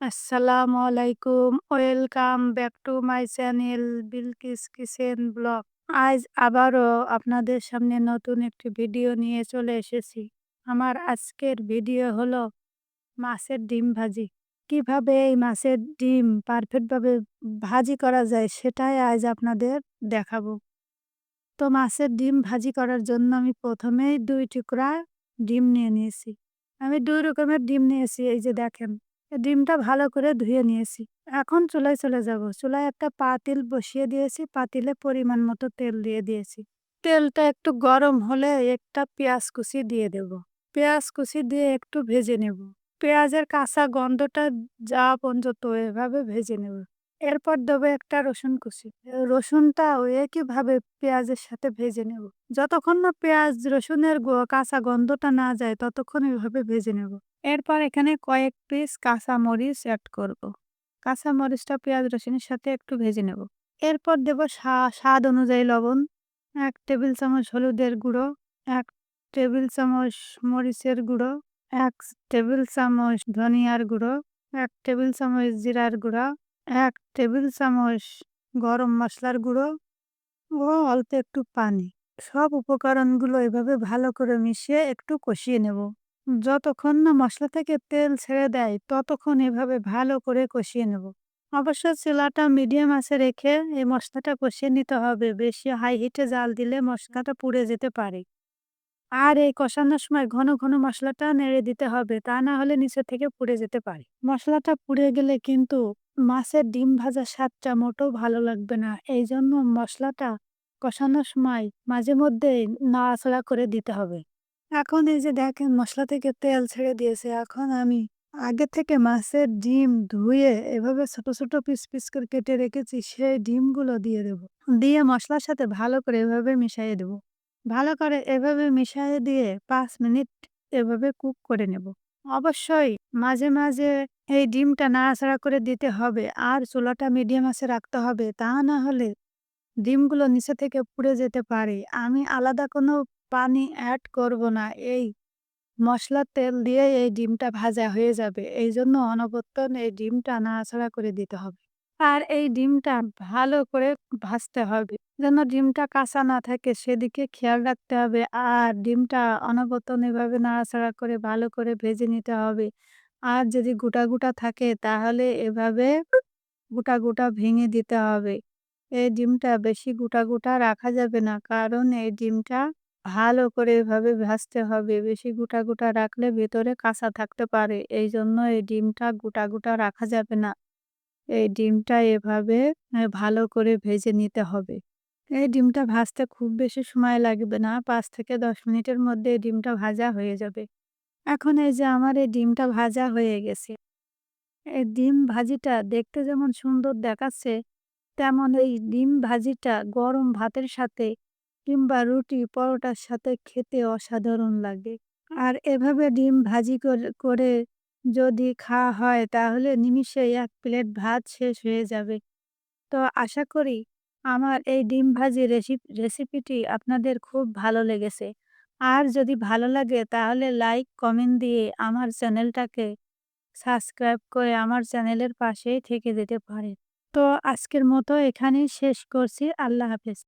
আসসালামু আলাইকুম, welcome back to my channel Bilkis kitchen blog. আজ আবারও আপনাদের সামনে নতুন একটি ভিডিও নিয়ে চলে এসেছি। আমার আজকের ভিডিও হলো মাছের ডিম ভাজি। কীভাবে এই মাছের ডিম পারফেক্টভাবে ভাজি করা যায় সেটাই আজ আপনাদের দেখাবো। তো মাছের ডিম ভাজি করার জন্য আমি প্রথমেই দুই টুকরা ডিম নিয়ে নিয়েছি। আমি দুই রকমের ডিম নিয়েছি, এই যে দেখেন। ডিমটা ভালো করে ধুয়ে নিয়েছি। এখন চুলায় চলে যাব। চুলায় একটা পাতিল বসিয়ে দিয়েছি। পাতিলে পরিমাণ মতো তেল দিয়ে দিয়েছি। তেলটা একটু গরম হলে একটা পেঁয়াজ কুচি দিয়ে দেব। পেঁয়াজ কুচি দিয়ে একটু ভেজে নেব। পেঁয়াজের কাঁচা গন্ধটা যা পর্যন্ত এভাবে ভেজে নেব। এরপর দেবো একটা রসুন কুচি। রসুনটা একইভাবে পেঁয়াজের সাথে ভেজে নেব। যতক্ষণ না পেঁয়াজ রসুনের কাঁচা গন্ধটা না যায়, ততক্ষণ এভাবে ভেজে নেব। এরপর এখানে কয়েক পিস কাঁচা মরিচ অ্যাড করব। কাঁচা মরিচটা পেঁয়াজ রসুনের সাথে একটু ভেজে নেব। এরপর দেব স্বা- স্বাদ অনুযায়ী লবণ, এক টেবিল চামচ হলুদের গুঁড়ো, এক টেবিল চামচ মরিচের গুঁড়ো, এক টেবিল চামচ ধনিয়ার গুঁড়ো, এক টেবিল চামচ জিরার গুঁড়া, এক টেবিল চামচ গরম মশলার গুঁড়ো ও অল্প একটু পানি। সব উপকরণগুলো এভাবে ভালো করে মিশিয়ে একটু কষিয়ে নেব। যতক্ষণ না মশলা থেকে তেল ছেড়ে দেয়, ততক্ষণ এভাবে ভালো করে কষিয়ে নেব। অবশ্য চুলাটা মিডিয়াম আছে রেখে এই মশলাটা কষিয়ে নিতে হবে। বেশি হাই হিটে জাল দিলে মশলাটা পুড়ে যেতে পারে। আর এই কষানোর সময় ঘন ঘন মশলাটা নেড়ে দিতে হবে। তা না হলে নিচে থেকে পুড়ে যেতে পারে। মশলাটা পুড়ে গেলে কিন্তু মাছের ডিম ভাজার স্বাদটা মোটেও ভালো লাগবে না। এই জন্য মশলাটা কষানোর সময় মাঝে মধ্যে নাড়াচাড়া করে দিতে হবে। এখন এই যে দেখেন মশলা থেকে তেল ছেড়ে দিয়েছে, এখন আমি আগে থেকে মাছের ডিম ধুয়ে এভাবে ছোট ছোট পিস পিস করে কেটে রেখেছি, সেই ডিমগুলো দিয়ে দেব। দিয়ে মশলার সাথে ভালো করে এভাবে মিশিয়ে দেব। ভালো করে এভাবে মিশিয়ে দিয়ে পাঁচ মিনিট এভাবে কুক করে নেব। অবশ্যই মাঝে মাঝে এই ডিমটা নাড়াচাড়া করে দিতে হবে, আর চুলাটা মিডিয়াম আছে রাখতে হবে, তা না হলে ডিমগুলো নিচে থেকে পুড়ে যেতে পারে। আমি আলাদা কোনো পানি অ্যাড করব না। এই মশলার তেল দিয়ে এই ডিমটা ভাজা হয়ে যাবে। এই জন্য অনবর্তন এই ডিমটা নাড়াচাড়া করে দিতে হবে। আর এই ডিমটা ভালো করে ভাজতে হবে। যেন ডিমটা কাঁচা না থাকে, সেদিকে খেয়াল রাখতে হবে। আর ডিমটা অনবর্তন এভাবে নাড়াচাড়া করে ভালো করে ভেজে নিতে হবে। আর যদি গোটা গোটা থাকে, তাহলে এভাবে গোটা গোটা ভেঙে দিতে হবে। এই ডিমটা বেশি গোটা গোটা রাখা যাবে না, কারণ এই ডিমটা ভালো করে এভাবে ভাজতে হবে। বেশি গোটা গোটা রাখলে ভেতরে কাঁচা থাকতে পারে। এই জন্য এই ডিমটা গোটা গোটা রাখা যাবে না। এই ডিমটা এভাবে ভালো করে ভেজে নিতে হবে। এই ডিমটা ভাজতে খুব বেশি সময় লাগবে না। পাঁচ থেকে দশ মিনিটের মধ্যে এই ডিমটা ভাজা হয়ে যাবে। এখন এই যে আমার এই ডিমটা ভাজা হয়ে গেছে। এই ডিম ভাজিটা দেখতে যেমন সুন্দর দেখাচ্ছে, তেমন এই ডিম ভাজিটা গরম ভাতের সাথে কিংবা রুটি পরোটার সাথে খেতে অসাধারণ লাগে। আর এভাবে ডিম ভাজি করে যদি খাওয়া হয়, তাহলে নিমিষেই এক প্লেট ভাত শেষ হয়ে যাবে। তো আশা করি আমার এই ডিম ভাজি রেসিপি রেসিপিটি আপনাদের খুব ভালো লেগেছে। আর যদি ভালো লাগে, তাহলে লাইক, কমেন্ট দিয়ে আমার চ্যানেলটাকে সাবস্ক্রাইব করে আমার চ্যানেলের পাশেই থেকে যেতে পারে তো আজকের মতো এখানেই শেষ করছি। আল্লাহ হাফেজ।